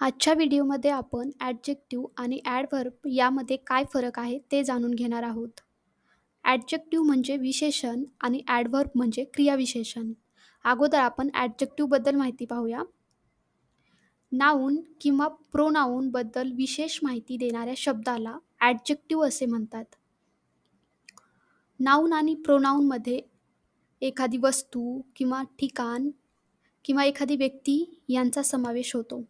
आजच्या व्हिडिओमध्ये आपण ॲडजेक्टिव्ह आणि ॲडव्हर्ब यामध्ये काय फरक आहे ते जाणून घेणार आहोत. ॲडजेक्टिव्ह म्हणजे विशेषण आणि ॲडव्हर्ब म्हणजे क्रियाविशेषण. अगोदर आपण ॲडजेक्टिव्हबद्दल माहिती पाहूया. नाऊन किंवा प्रोनाऊनबद्दल विशेष माहिती देणाऱ्या शब्दाला ॲडजेक्टिव्ह असे म्हणतात. नाऊन आणि प्रोनाऊनमध्ये एखादी वस्तू किंवा ठिकाण किंवा एखादी व्यक्ती यांचा समावेश होतो.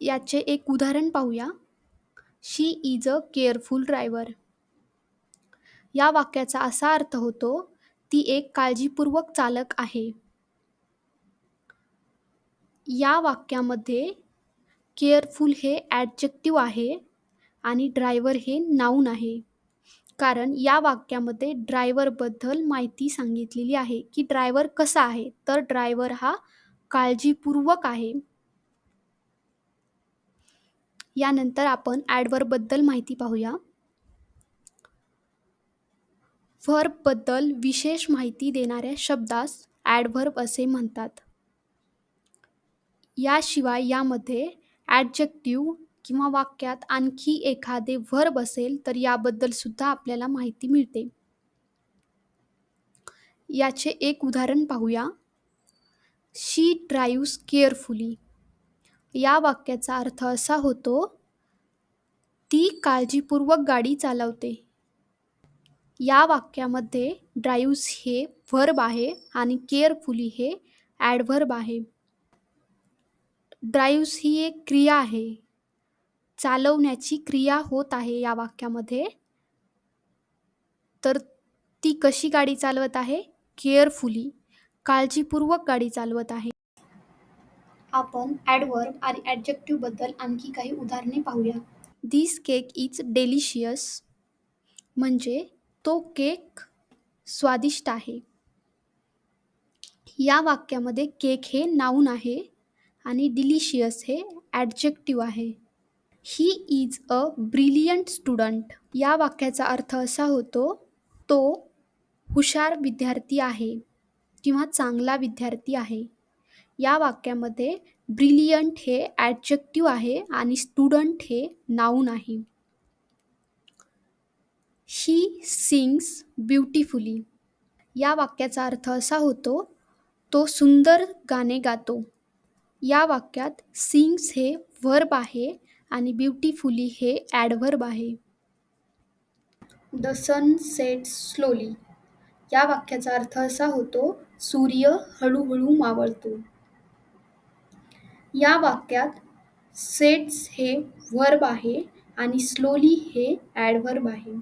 याचे एक उदाहरण पाहूया. She is a careful driver या वाक्याचा असा अर्थ होतो ती एक काळजीपूर्वक चालक आहे. या वाक्यामध्ये केअरफुल हे ॲडजेक्टिव्ह आहे आणि ड्रायव्हर हे नाऊन आहे. कारण या वाक्यामध्ये ड्रायव्हरबद्दल माहिती सांगितलेली आहे की ड्रायव्हर कसा आहे तर ड्रायव्हर हा काळजीपूर्वक आहे. यानंतर आपण ॲडवर्बबद्दल माहिती पाहूया. व्हर्बबद्दल विशेष माहिती देणाऱ्या शब्दास ॲडव्हर्ब असे म्हणतात. याशिवाय यामध्ये ॲडजेक्टिव्ह किंवा वाक्यात आणखी एखादे व्हर्ब असेल तर याबद्दल सुद्धा आपल्याला माहिती मिळते. याचे एक उदाहरण पाहूया. She drives carefully. या वाक्याचा अर्थ असा होतो ती काळजीपूर्वक गाडी चालवते. या वाक्यामध्ये ड्राईव्स हे व्हर्ब आहे आणि केअरफुली हे ॲडव्हर्ब आहे. ड्राईव्स ही एक क्रिया आहे. चालवण्याची क्रिया होत आहे या वाक्यामध्ये. तर ती कशी गाडी चालवत आहे? केअरफुली काळजीपूर्वक गाडी चालवत आहे. आपण ॲडवर्ब आणि ॲडजेक्टिव्हबद्दल आणखी काही उदाहरणे पाहूया. दिस केक इज डेलिशियस म्हणजे तो केक स्वादिष्ट आहे. या वाक्यामध्ये केक हे नाऊन आहे आणि डिलिशियस हे ॲडजेक्टिव आहे. He is a brilliant student या वाक्याचा अर्थ असा होतो तो हुशार विद्यार्थी आहे किंवा चांगला विद्यार्थी आहे. या वाक्यामध्ये ब्रिलियंट हे ॲडजेक्टिव्ह आहे आणि स्टुडंट हे नाऊन आहे. ही सिंग्स ब्युटिफुली या वाक्याचा अर्थ असा होतो तो सुंदर गाणे गातो. या वाक्यात सिंग्स हे व्हर्ब आहे आणि ब्युटिफुली हे ॲडव्हर्ब आहे. द सन सेट स्लोली या वाक्याचा अर्थ असा होतो सूर्य हळूहळू मावळतो. या वाक्यात सेट्स हे व्हर्ब आहे आणि स्लोली हे ॲडव्हर्ब आहे.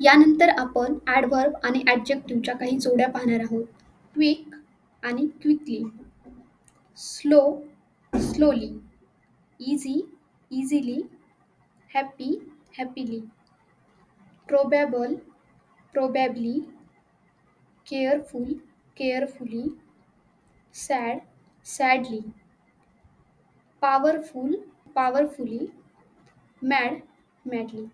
यानंतर आपण ॲडव्हर्ब आणि ॲडजेक्टिव्हच्या काही जोड्या पाहणार आहोत. क्विक आणि quickly slow slowly easy easily happy happily probable probably careful carefully sad sadly, powerful, powerfully, mad, madly.